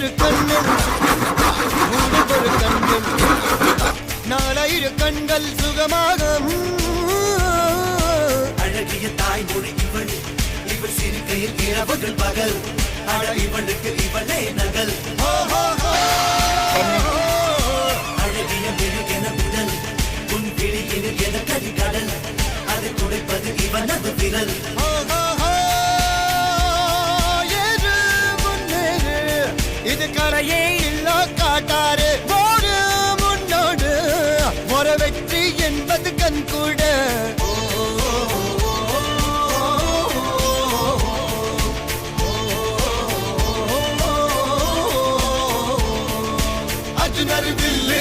மூடொரு கண்ணும் மூடொரு கண்ணும் நாலாயிரு கண்கள் சுகமாக அழகிய தாய்மொழி இவள் இவள் சிறுக்கையில் இரவுகள் பகல். அட இவளுக்கு இவளே நகல். அழகிய மெழுகென உடல் உன் விழியில் என கதிகடல் அதை துடைப்பது இவனது விரல். ஓஹோ இது கடையே இல்லோ காட்டாரு போடு முன்னோடு ஒரு வெற்றி என்பது கண் கூட. அர்ஜுனர் வில்லு.